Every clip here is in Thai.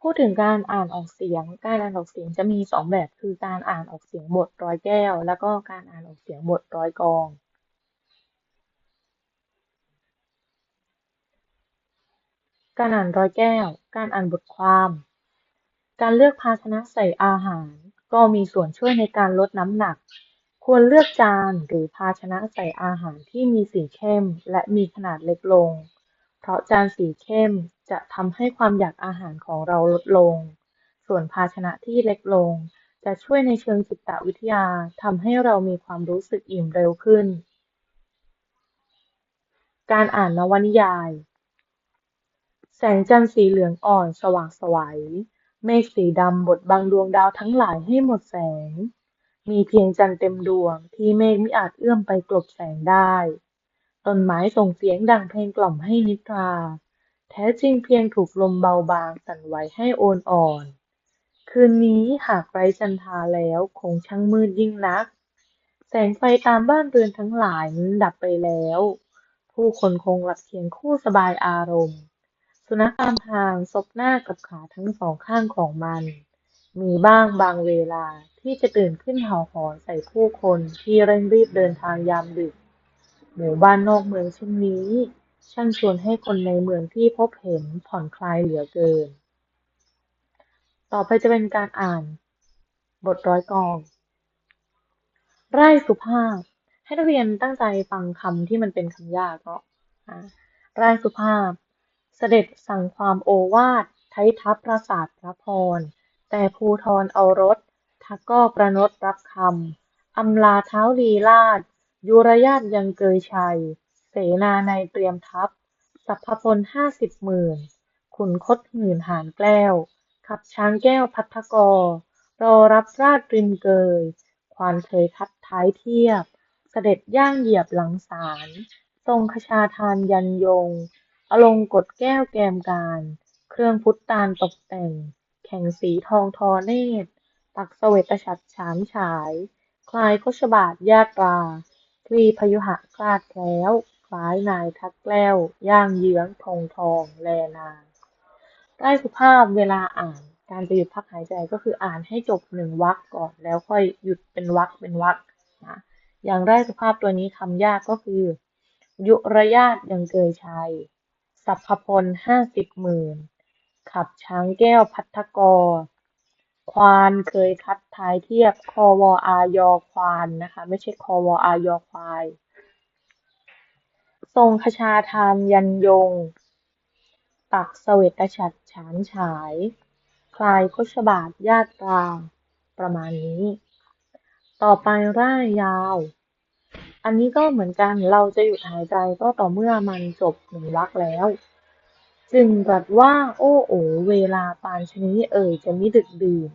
พูดถึงการอ่านออกเสียง การอ่านออกเสียงจะมีสองแบบ คือการอ่านออกเสียงบทร้อยแก้ว แล้วก็การอ่านออกเสียงบทร้อยกองการอ่านร้อยแก้ว การอ่านบทความ การเลือกภาชนะใส่อาหาร ก็มีส่วนช่วยในการลดน้ำหนัก ควรเลือกจานหรือภาชนะใส่อาหารที่มีสีเข้ม และมีขนาดเล็กลง เพราะจานสีเข้ม จะทำให้ความอยากอาหารของเราลดลง ส่วนภาชนะที่เล็กลง จะช่วยในเชิงจิตวิทยาทำให้เรามีความรู้สึกอิ่มเร็วขึ้น การอ่านนวนิยาย แสงจันทร์สีเหลืองอ่อนสว่างไสวเมฆสีดำบดบังดวงดาวทั้งหลายให้หมดแสง มีเพียงจันทร์เต็มดวงที่เมฆไมิอาจเอื้อมไปกลบแสงได้ ต้นไม้ส่งเสียงดังเพลงกล่อมให้นิทรา แท้จริงเพียงถูกลมเบาบางสั่นไหวให้โอนอ่อน คืนนี้หากไร้จันทราแล้วคงช่างมืดยิ่งนัก แสงไฟตามบ้านเรือนทั้งหลายนั้นดับไปแล้ว ผู้คนคงหลับเคียงคู่สบายอารมณ์ สุนัขตามทางซบหน้ากับขาทั้งสองข้างของมัน มีบ้างบางเวลาที่จะตื่นขึ้นเห่าหอนใส่ผู้คนที่เร่งรีบเดินทางยามดึก หมู่บ้านนอกเมืองเช่นนี้ ช่างชวนให้คนในเมืองที่พบเห็นผ่อนคลายเหลือเกิน ต่อไปจะเป็นการอ่าน บทร้อยกอง ไร่สุภาพ ให้นักเรียนตั้งใจฟังคำที่มันเป็นคำยากเนาะไร่สุภาพ เสด็จสั่งความโอวาทไททัพปราสาทพระพร แต่ภูทรเอารถทักก็ประนดรับคำอำลาเท้าลีลาศยุรญาตยังเกยชัย นาในเตรียมทัพ สัพพพลห้าสิบหมื่น ขุนคดหื่นหานแกล้ว ขับช้างแก้วพัทกร รอรับราชริมเกย ควานเคยคัดท้ายเทียบ เสด็จย่างเหยียบหลังศาลทรงคชาทานยันยง อลงกฎแก้วแกมการ เครื่องพุทธานตกแต่ง แข่งสีทองทอเนตร ตักเสวตฉัตรฉามฉาย คลายคชบาทญาตราคลีพยุหะคลาดแล้ว คล้ายนายทักแก้ว ย่างเยื้องธงทอง แลนางไร่สุภาพเวลาอ่าน การจะหยุดพักหายใจก็คืออ่านให้จบหนึ่งวรรคก่อนแล้วค่อยหยุดเป็นวรรคเป็นวรรคนะ อย่างไร่สุภาพตัวนี้คำยากก็คือ ยุระญาติยังเกยชัย สัพพพลห้าสิบหมื่น ขับช้างแก้วพัทกรควานเคยคัดท้ายเทียบคอวอายอควานนะคะ ไม่ใช่คอวอายอควาย ทรงคชาทานยันยง ตักเสวตฉัตรฉานฉาย คลายคชบาทญาตราประมาณนี้ ต่อไปร่ายยาว อันนี้ก็เหมือนกันเราจะหยุดหายใจก็ต่อเมื่อมันจบหนึ่งวรรคแล้ว จึงตรัสว่า โอ้โอเวลาปานชนี้เอ่ยจะมิดึกดื่น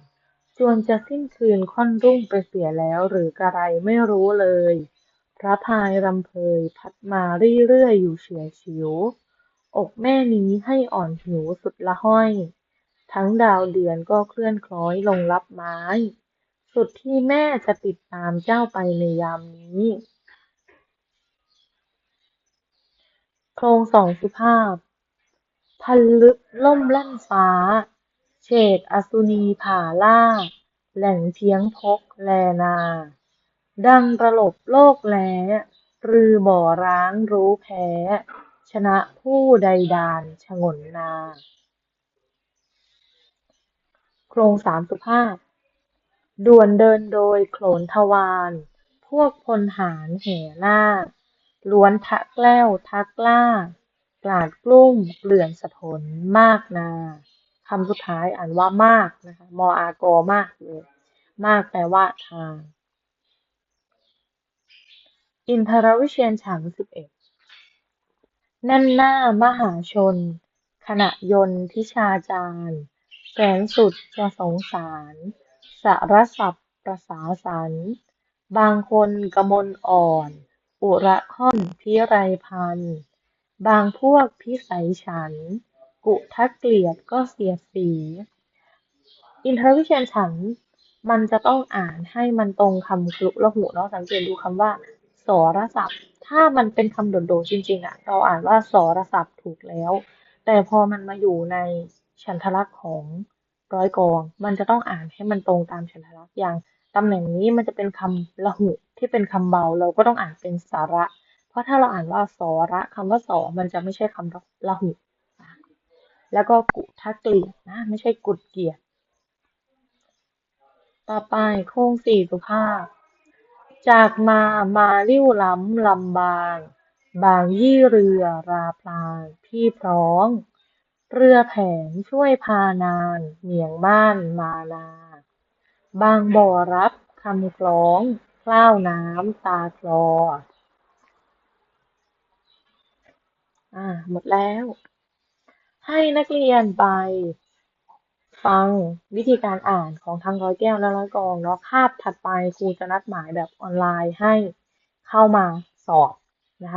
จวนจะสิ้นคืนค่อนรุ่งไปเสียแล้วหรือกระไรไม่รู้เลย ระพายรำเพยพัดมาเรื่อยๆอยู่เฉียดฉิว อกแม่นี้ให้อ่อนหิวสุดละห้อย ทั้งดาวเดือนก็เคลื่อนคล้อยลงรับไม้ สุดที่แม่จะติดตามเจ้าไปในยามนี้โครงสองสุภาพ พันลึกล่มลั่นฟ้า เฉดอสุนีผ่าล่า แหล่งเพียงพกแลนา ดังประลบโลกแล้รือบ่อร้างรู้แพ้ ชนะผู้ใดดานฉงนนา โครงสามสุภาพ ด่วนเดินโดยโขนทวารพวกพลหารแห่หน้า ล้วนทะแกล้วทักล้ากลาดกลุ้มเกลื่อนสะทนมากนาคำสุดท้ายอ่านว่ามากนะคะ มออากอมากเลย มากแปลว่าทาง อินทรวิเชียรฉันท์สิบเอ็ดแน่นหน้ามหาชน ขณะยนต์ทิชาจาร แสนสุดจะสงสาร สารสัพประสาสรรบางคนกมลอ่อน อุระค่อนพิไรพันธ์บางพวกพิสัยฉัน กุทักเกลียดก็เสียดสี อินทรวิเชียรฉันท์มันจะต้องอ่านให้มันตรงคำคลุกละหูเนาะสังเกตดูคำว่า สรศัพท์ ถ้ามันเป็นคำโดดๆจริง ๆอะเราอ่านว่าสรศัพท์ถูกแล้ว แต่พอมันมาอยู่ในฉันทลักษณ์ของร้อยกอง มันจะต้องอ่านให้มันตรงตามฉันทลักษณ์อย่างตำแหน่งนี้มันจะเป็นคำละหุที่เป็นคำเบาเราก็ต้องอ่านเป็นสาระ เพราะถ้าเราอ่านว่าสอระคำว่าสอมันจะไม่ใช่คำละหุแล้วก็กุทักเกลียดนะไม่ใช่กุดเกียดต่อไปโค้งสี่สุภาพ จากมา มาริ้วล้ำลำบาง บางยี่เรือราพลางพี่พร้อง เรือแผนช่วยพานานเหนียงม่านมานา บางบ่อรับคำกลองคล้าวน้ำตาคลอ อ่า หมดแล้ว ให้นักเรียนไป ฟังวิธีการอ่านของทั้งร้อยแก้วและร้อยกองเนาะคาบถัดไปครูจะนัดหมายแบบออนไลน์ให้เข้ามาสอบ